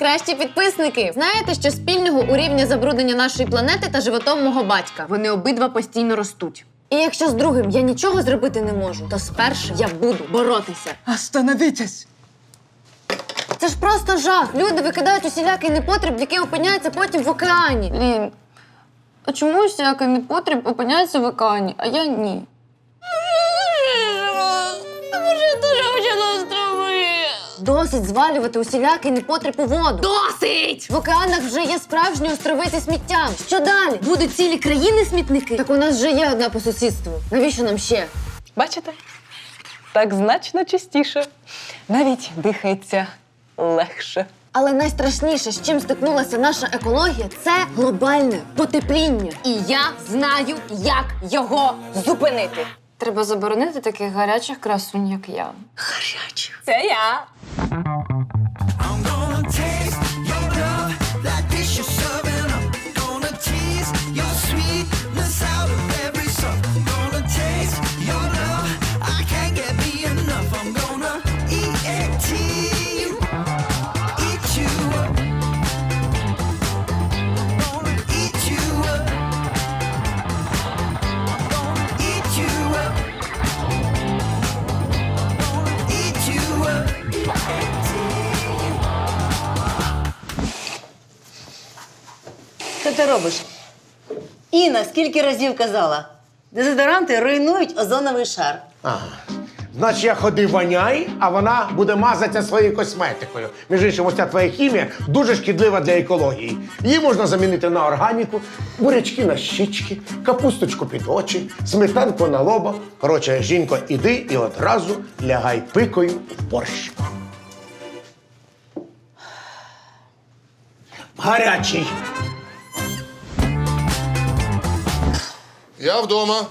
найкращі підписники. Знаєте, що спільного у рівня забруднення нашої планети та животом мого батька? Вони обидва постійно ростуть. І якщо з другим я нічого зробити не можу, то з першим я буду боротися. Остановитесь! Це ж просто жах. Люди викидають усілякий непотріб, який опиняється потім в океані. Лін, а чому усілякий непотріб опиняється в океані, а я ні? Що я дуже. Досить звалювати усілякий непотріб у воду. Досить! В океанах вже є справжні острови зі сміттям. Що далі? Будуть цілі країни смітники? Так у нас вже є одна по сусідству. Навіщо нам ще? Бачите? Так значно частіше. Навіть дихається легше. Але найстрашніше, з чим стикнулася наша екологія, це глобальне потепління. І я знаю, як його зупинити. Треба заборонити таких гарячих красунь, як я. Гарячих? Це я. Ти робиш? Інна, скільки разів казала? Дезодоранти руйнують озоновий шар. Ага. Значить, я ходи воняй, а вона буде мазатися своєю косметикою. Між іншим, ось ця твоя хімія дуже шкідлива для екології. Її можна замінити на органіку, бурячки на щічки, капусточку під очі, сметанку на лоба. Коротше, жінко, іди і одразу лягай пикою в борщ. Гарячий. Я вдома.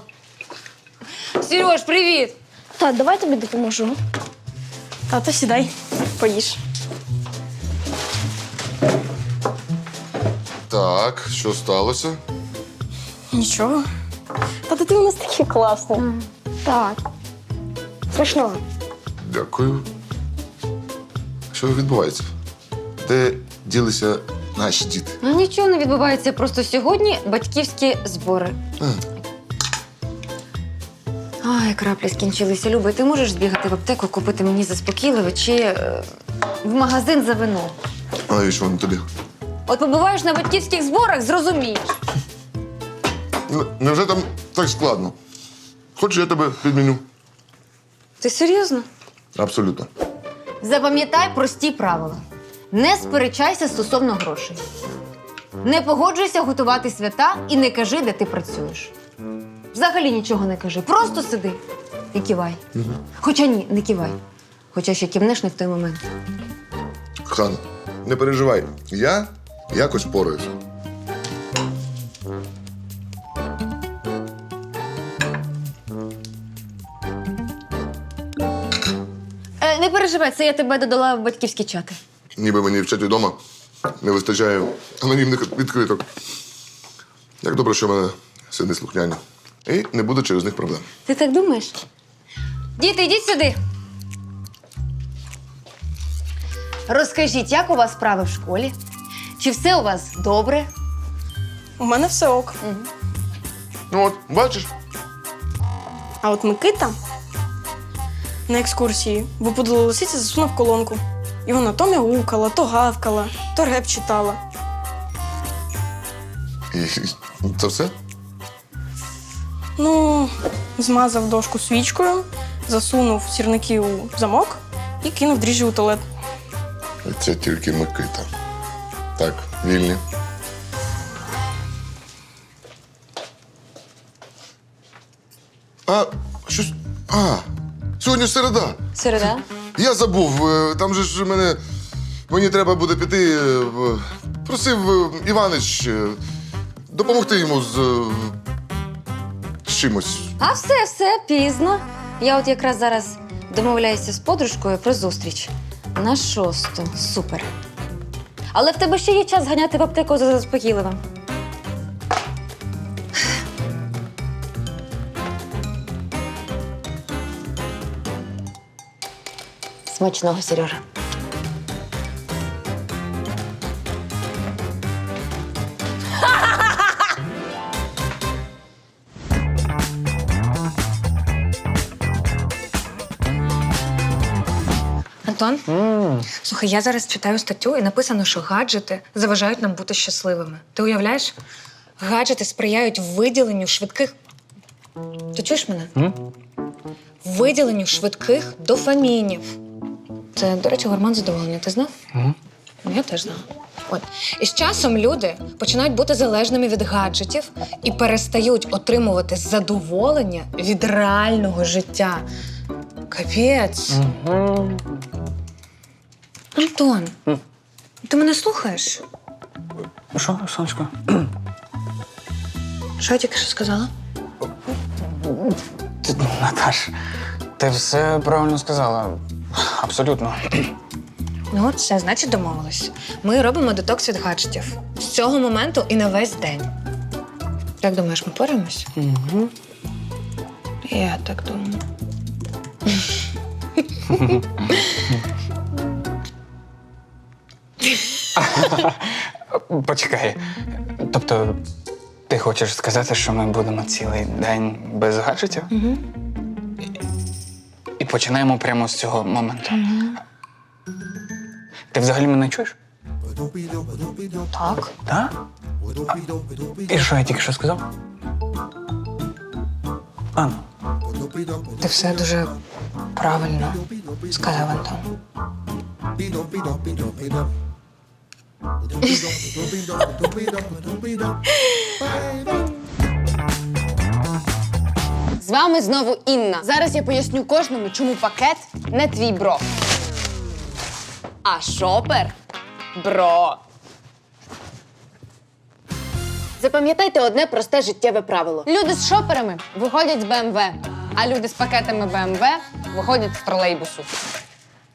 Сереж, привіт! Так, давай тобі допоможу. Тато, сідай, поїж. Так, що сталося? Нічого. Тато, ти у нас такий класний. Так. Смачного. Дякую. Що відбувається? Де ділися наші діти? Ну нічого не відбувається, просто сьогодні батьківські збори. Ай, краплі скінчилися. Люби, ти можеш збігати в аптеку, купити мені заспокійливе чи е, в магазин за вино. А навіщо вони тобі? От побуваєш на батьківських зборах, зрозумієш. Н- Невже там так складно? Хочеш, я тебе підміню? Ти серйозно? Абсолютно. Запам'ятай прості правила. Не сперечайся стосовно грошей. Не погоджуйся готувати свята і не кажи, де ти працюєш. Взагалі нічого не кажи. Просто сиди і кивай. Хоча ні, не кивай. Хоча ще кивнеш не в той момент. Хан, не переживай. Я якось пораюсь. Е, не переживай, це я тебе додала в батьківські чати. Ніби мені вчать вдома не вистачає анонімних відкриток. Як добре, що в мене сини слухняні. І не буде через них проблем. Ти так думаєш? Діти, йдіть сюди. Розкажіть, як у вас справи в школі? Чи все у вас добре? У мене все ок. Ну от, бачиш, А от Микита на екскурсії випудила лисиця засунув колонку. І вона то мяукала, то гавкала, то реп читала. і це все? Ну, змазав дошку свічкою, засунув сірники у замок і кинув дріжджі у туалет. Це тільки Микита. Так, вільні. А, щось. А, сьогодні ж середа. Середа? Я забув. е, Там же ж мене. Мені треба буде піти. е, в- Просив е, Іванич е, допомогти йому з, е, з чимось. А все, все пізно. Я от якраз зараз домовляюся з подружкою про зустріч на шосту. Супер. Але в тебе ще є час ганяти в аптеку за заспокійливим. Смачного, Сережа. Антон, слухай, я зараз читаю статтю і написано, що гаджети заважають нам бути щасливими. Ти уявляєш? Гаджети сприяють виділенню швидких. Ти чуєш мене? Виділенню швидких дофамінів. Це, до речі, гормон задоволення. Ти знав? Ну, Я теж знала. От. І з часом люди починають бути залежними від гаджетів і перестають отримувати задоволення від реального життя. Капець. Антон, ти мене слухаєш? Що, сонечко? Що я тільки що сказала? Ти, Наташ, ти все правильно сказала. Абсолютно. Ну, от все, значить, домовились. Ми робимо детокс від гаджетів. З цього моменту і на весь день. Як думаєш, ми поримось? Угу. Я так думаю. Почекай. Тобто, ти хочеш сказати, що ми будемо цілий день без гаджетів? Угу. І починаємо прямо з цього моменту. Ти взагалі мене чуєш? Так. Так? А, і що я тільки що сказав? А, ну. Ти все дуже правильно сказав Антон. З вами знову Інна. Зараз я поясню кожному, чому пакет не твій бро. А шопер бро. Запам'ятайте одне просте життєве правило: люди з шоперами виходять з БМВ, а люди з пакетами БМВ виходять з тролейбусу.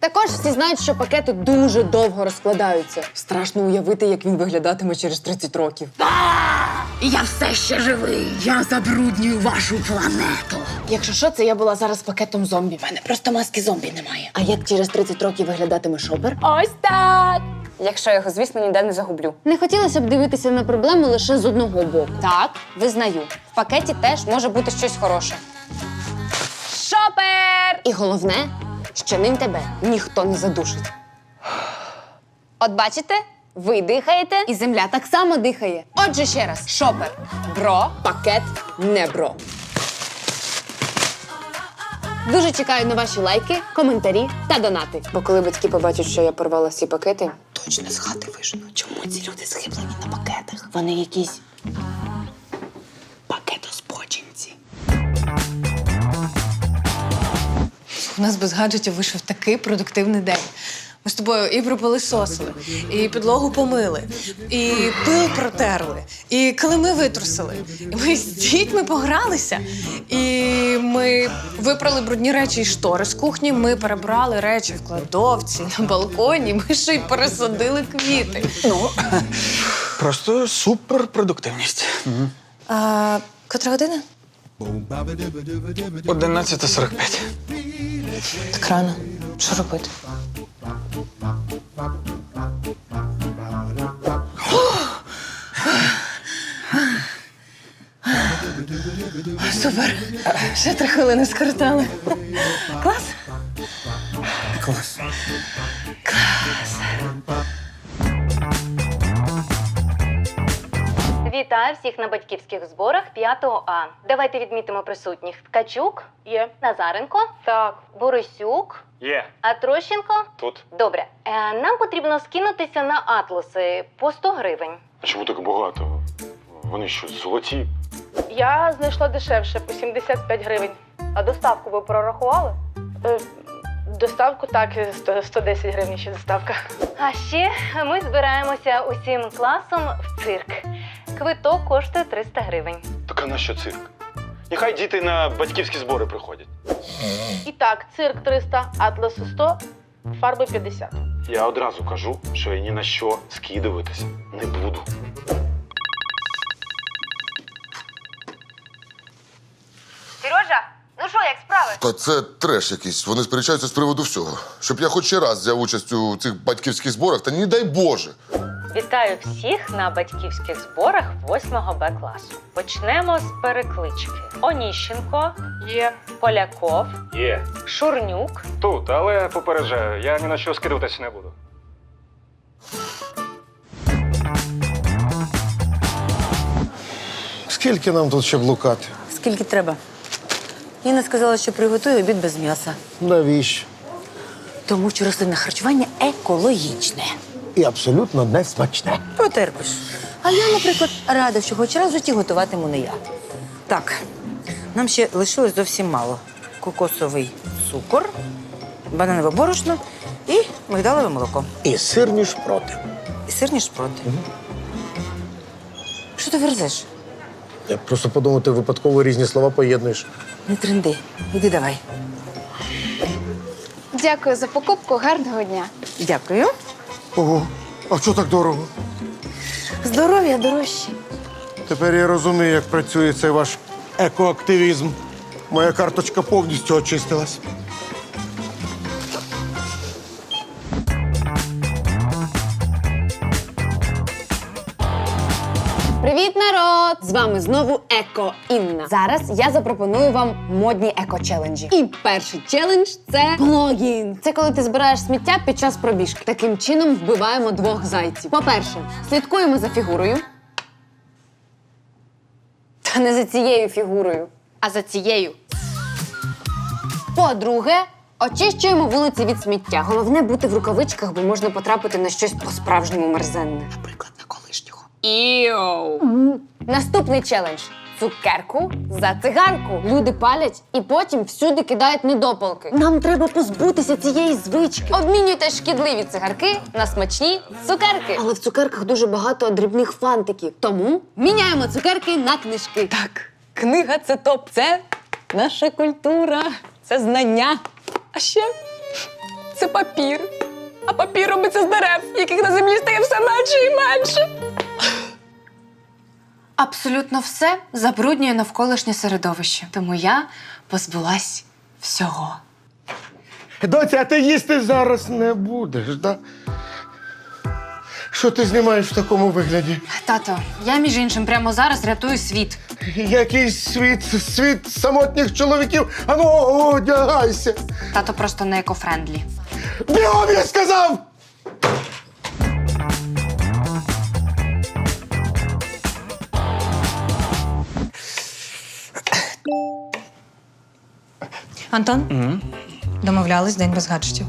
Також всі знають, що пакети дуже довго розкладаються. Страшно уявити, як він виглядатиме через 30 років. Я все ще живий. Я забруднюю вашу планету. Якщо що, це я була зараз пакетом зомбі. У мене просто маски зомбі немає. А як через 30 років виглядатиме шопер? Ось так. Якщо я його, звісно, ніде не загублю. Не хотілося б дивитися на проблему лише з одного боку. Так, визнаю. В пакеті теж може бути щось хороше. Шопер! І головне, що ним тебе ніхто не задушить. От бачите, ви дихаєте, і земля так само дихає. Отже, ще раз: шопер бро, пакет не бро. Дуже чекаю на ваші лайки, коментарі та донати. Бо коли батьки побачать, що я порвала всі пакети, Точно з хати вижену. Чому ці люди схиблені на пакетах? Вони якісь У нас без гаджетів вийшов такий продуктивний день. Ми з тобою і пропилисосили, і підлогу помили, і пил протерли, і килими витрусили. І ми з дітьми погралися. І ми випрали брудні речі і штори з кухні. Ми перебрали речі в кладовці на балконі. Ми ще й пересадили квіти. Ну, просто суперпродуктивність. А, котра година? 11.45. Так рано. Що робити? Супер. Ще три хвилини скоротали. Клас? Клас. Вітаю всіх на батьківських зборах 5 А. Давайте відмітимо присутніх. Ткачук є. Назаренко. Так. Борисюк. Є, А Трощенко. тут. Добре. Е, нам потрібно скинутися на атласи по 100 гривень. А чому так багато? Вони що, золоті? Я знайшла дешевше по 75 гривень. А доставку ви прорахували? Е, доставку так, 100, 110 гривень ще доставка. А ще ми збираємося усім класом в цирк. Квиток коштує 300 гривень. Так а на що цирк? Нехай діти на батьківські збори приходять. І так, цирк 300, атласу 100, фарби 50. Я одразу кажу, що я ні на що скидуватися не буду. Сережа, ну що, як справи? Та це треш якийсь. Вони сперечаються з приводу всього. Щоб я хоч ще раз взяв участь у цих батьківських зборах, та не дай Боже. Вітаю всіх на батьківських зборах 8 Б класу. Почнемо з переклички. Оніщенко, Є. Поляков, Є. Шурнюк, Тут, але попереджаю, я ні на що скидуватися не буду. Скільки нам тут ще блукати? Скільки треба? Інна сказала, що приготує обід без м'яса. Навіщо? Тому що рослинне харчування екологічне. І абсолютно не смачне. Потерпиш. А я, наприклад, рада, що хоч раз в житті готуватиму не я. Так, нам ще лишилось зовсім мало: кокосовий цукор, бананове борошно і мигдалове молоко. І сирні шпроти. І сирні шпроти. Що ти верзеш? Я просто подумав, ти випадково різні слова поєднуєш. Не тренди. Іди давай. Дякую за покупку. Гарного дня. Дякую. Ого, а що так дорого? Здоров'я дорожче. Тепер я розумію, як працює цей ваш екоактивізм. Моя карточка повністю очистилась. З вами знову Еко Інна. Зараз я запропоную вам модні еко-челенджі. І перший челендж це плогінг. Це коли ти збираєш сміття під час пробіжки. Таким чином вбиваємо двох зайців. По-перше, слідкуємо за фігурою. Та не за цією фігурою, а за цією. По-друге, очищуємо вулиці від сміття. Головне бути в рукавичках, бо можна потрапити на щось по-справжньому мерзенне. Наприклад, на колишнього. Іоу. Наступний челендж. Цукерку за цигарку. Люди палять і потім всюди кидають недопалки. Нам треба позбутися цієї звички. Обмінюйте шкідливі цигарки на смачні цукерки. Але в цукерках дуже багато дрібних фантиків. Тому міняємо цукерки на книжки. Так, книга це топ. Це наша культура, це знання. А ще це папір. А папір робиться з дерев, яких на землі стає все менше і менше. Абсолютно все забруднює навколишнє середовище. Тому я позбулась всього. Доця, а ти їсти зараз не будеш, да? Що ти знімаєш в такому вигляді? Тато, я між іншим прямо зараз рятую світ. Якийсь світ, світ самотніх чоловіків. Ану, одягайся. Тато просто не екофрендлі. Бігом, я сказав! Антон? Домовлялись день без гаджетів.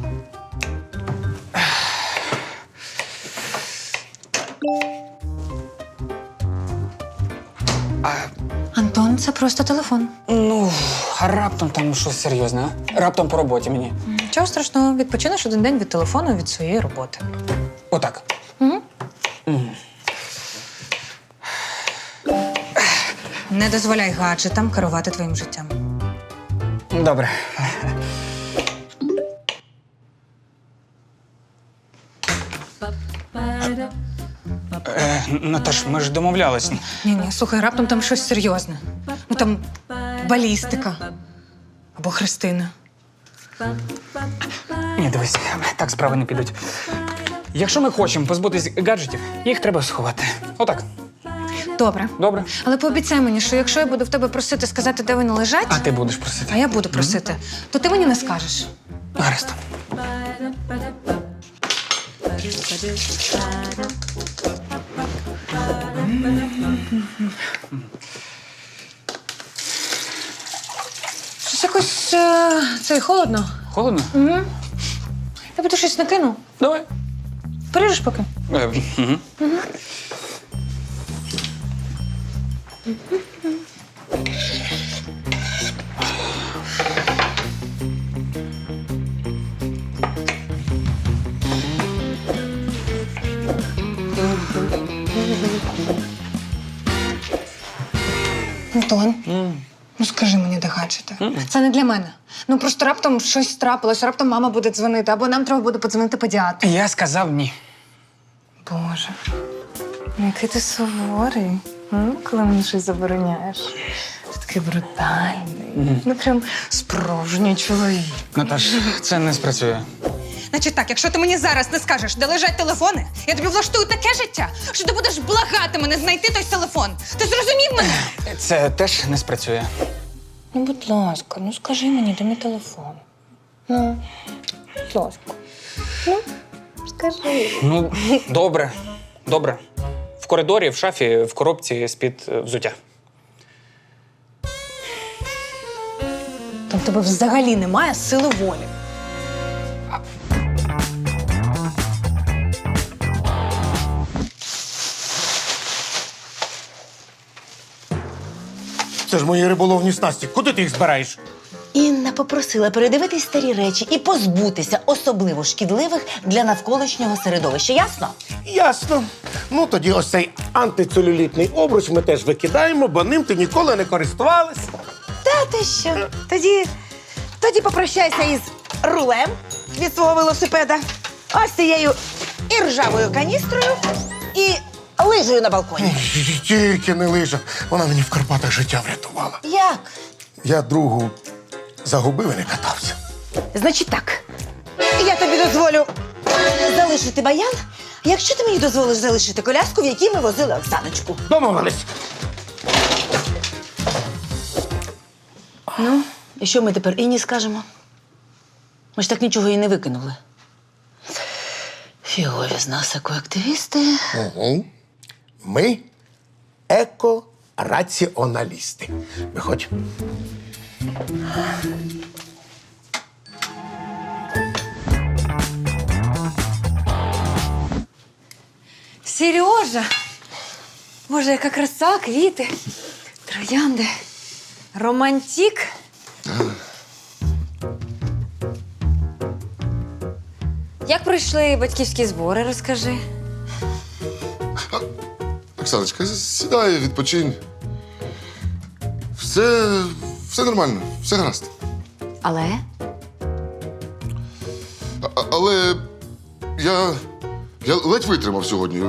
Антон, це просто телефон. Ну, а раптом там щось серйозне, а? Раптом по роботі мені. Чого страшного, відпочинеш один день від телефону від своєї роботи. Отак. Не дозволяй гаджетам керувати твоїм життям. Добре. Е, Наташ, ми ж домовлялись. Ні, ні, слухай, раптом там щось серйозне. Ну там балістика або Христина. Ні, дивись, так справи не підуть. Якщо ми хочемо позбутись гаджетів, їх треба сховати. Отак. Добре. Добре. Але пообіцяй мені, що якщо я буду в тебе просити сказати, де вони лежать, А ти будеш просити. а я буду просити, то ти мені не скажеш. Гаразд. Щось якось е, це холодно. Холодно? Угу. Я буду щось накину. Давай. Поріжеш поки. Е, угу. Антон, ну скажи мені, де гаджети. Це не для мене. Ну просто раптом щось трапилось, раптом мама буде дзвонити, або нам треба буде подзвонити педіатру. Я сказав ні. Боже, який ти суворий, м, коли мені щось забороняєш. Ти такий брутальний. Ну прям справжній чоловік. Наташ, це не спрацює. Значить так, якщо ти мені зараз не скажеш, де лежать телефони, я тобі влаштую таке життя, що ти будеш благати мене знайти той телефон. Ти зрозумів мене? Це теж не спрацює. Ну, будь ласка, ну скажи мені, де мій телефон. Ну, будь ласка. Скажи. Ну, добре, добре. В коридорі, в шафі, в коробці з-під е, взуття. Там в тебе взагалі немає сили волі. Це ж мої риболовні снасті. Куди ти їх збираєш? Інна попросила передивитись старі речі і позбутися особливо шкідливих для навколишнього середовища. Ясно? Ясно. Ну тоді ось цей антицелюлітний обруч ми теж викидаємо, бо ним ти ніколи не користувалась. Та ти що? Тоді, тоді попрощайся із рулем від свого велосипеда, ось цією і ржавою каністрою, і лижею на балконі. Тільки не лижа. Вона мені в Карпатах життя врятувала. Як? Я другу загубив і не катався. Значить так, я тобі дозволю залишити баян, якщо ти мені дозволиш залишити коляску, в якій ми возили Оксаночку. Домовились. Ну, і що ми тепер Інні скажемо? Ми ж так нічого і не викинули. Фігові з нас екоактивісти. Угу. Ми еко-раціоналісти. Виходь. Сережа! Боже, яка краса, квіти, троянди, романтик. Як пройшли батьківські збори, розкажи. Оксаночка, сідай, відпочинь. Все, все нормально, все гаразд. Але А- але я, я ледь витримав сьогодні.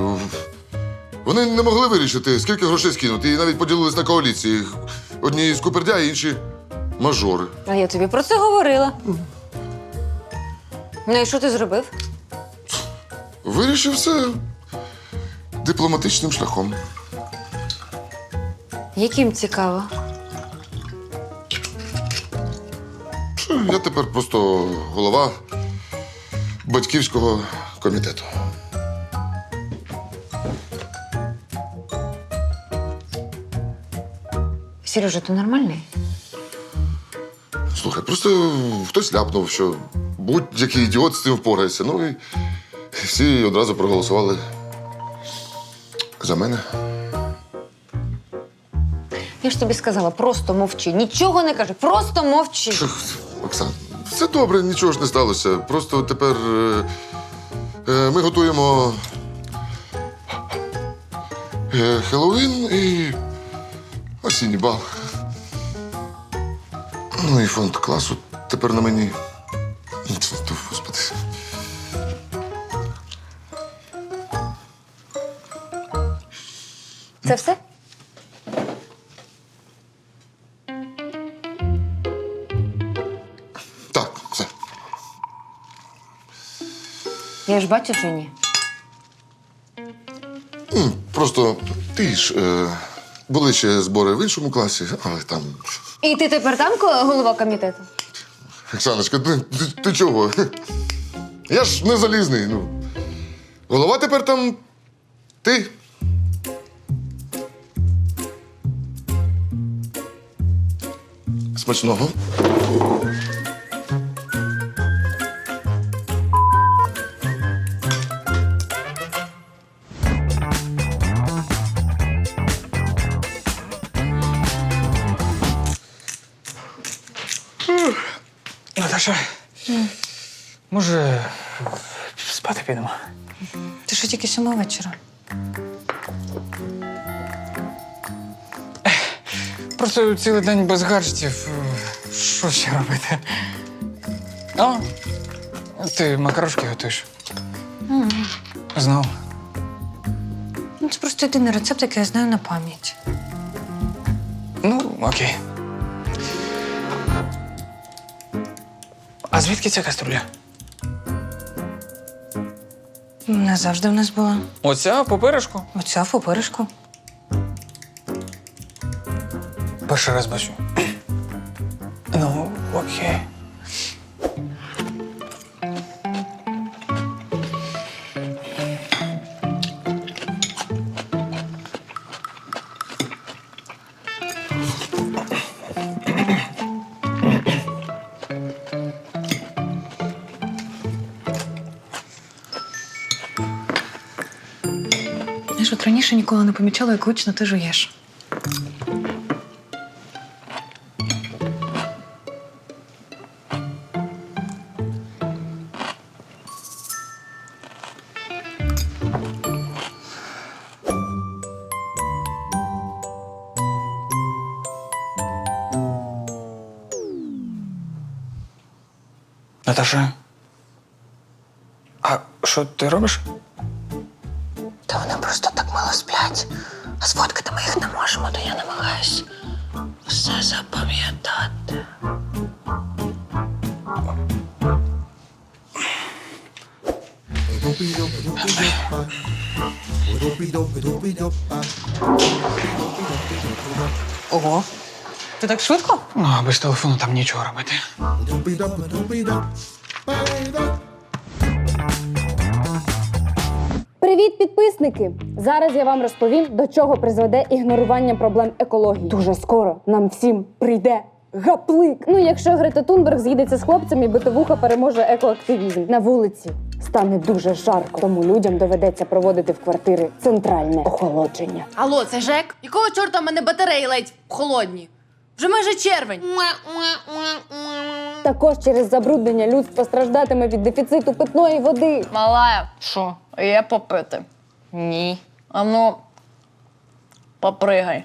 Вони не могли вирішити, скільки грошей скинути, і навіть поділились на коаліції. Одні з купердя, інші мажори. а я тобі про це говорила. Ну і що ти зробив? Вирішив все дипломатичним шляхом. Яким цікаво? Я тепер просто голова батьківського комітету. Сережа, ти нормальний? Слухай, просто хтось ляпнув, що будь-який ідіот з цим впорається. Ну і всі одразу проголосували за мене. Я ж тобі сказала, просто мовчи. Нічого не кажи, просто мовчи. Оксан, все добре, нічого ж не сталося. Просто тепер е, е, ми готуємо е, Хеллоуін і осінній бал. Ну і фонд класу тепер на мені. Тьфу, Господи. Це все? Я ж бачу, що ні. М, Просто ти ж е, були ще збори в іншому класі, але там. І ти тепер там ко- голова комітету? Оксаночка, ти, ти, ти чого? Я ж не залізний. Ну. Голова тепер там ти. Смачного. Наташа, може, спати підемо? Ти що тільки сьома вечора? Просто цілий день без гаджетів. Що ще робити? А, ти макарошки готуєш? Знову. Ну, це просто єдиний рецепт, який я знаю на пам'ять. Ну, окей. А звідки ця каструля? Не завжди в нас була. Оця поперешку. Оця в оперешку. Перший раз бачу. ну, окей. Ніколи не помічала, як гучно ти жуєш. Наташа. А що ти робиш? Ого. Ти так швидко? Ну, а без телефону там нічого робити. Привіт, підписники! Зараз я вам розповім, до чого призведе ігнорування проблем екології. Дуже скоро нам всім прийде. Гаплик! Ну, якщо Грета Тунберг з'їдеться з хлопцями, і битовуха переможе екоактивізм. На вулиці стане дуже жарко, тому людям доведеться проводити в квартири центральне охолодження. Алло, це Жек? Якого чорта в мене батареї ледь холодні? Вже майже червень. Також через забруднення людство страждатиме від дефіциту питної води. Малая, що, є попити? Ні. А ну, попригай.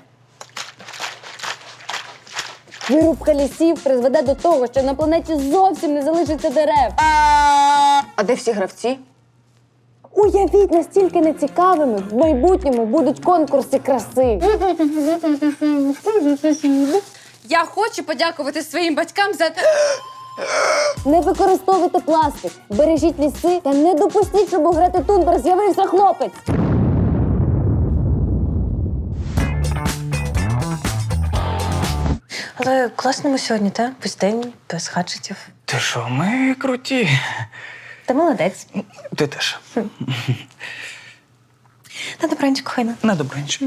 Вирубка лісів призведе до того, що на планеті зовсім не залишиться дерев. А де всі гравці? Уявіть, настільки нецікавими в майбутньому будуть конкурси краси. Я хочу подякувати своїм батькам за. Не використовуйте пластик, бережіть ліси та не допустіть, щоб у Грети Тунберг з'явився хлопець. Але класно ми сьогодні, та? Пустень, без хаджетів. Ти що, ми круті. Ти молодець. Ти теж. На добранч, кохайна. На добранч.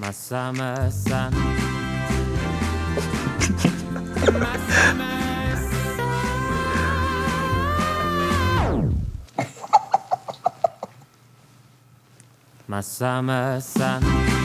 My summer sun. My summer sun.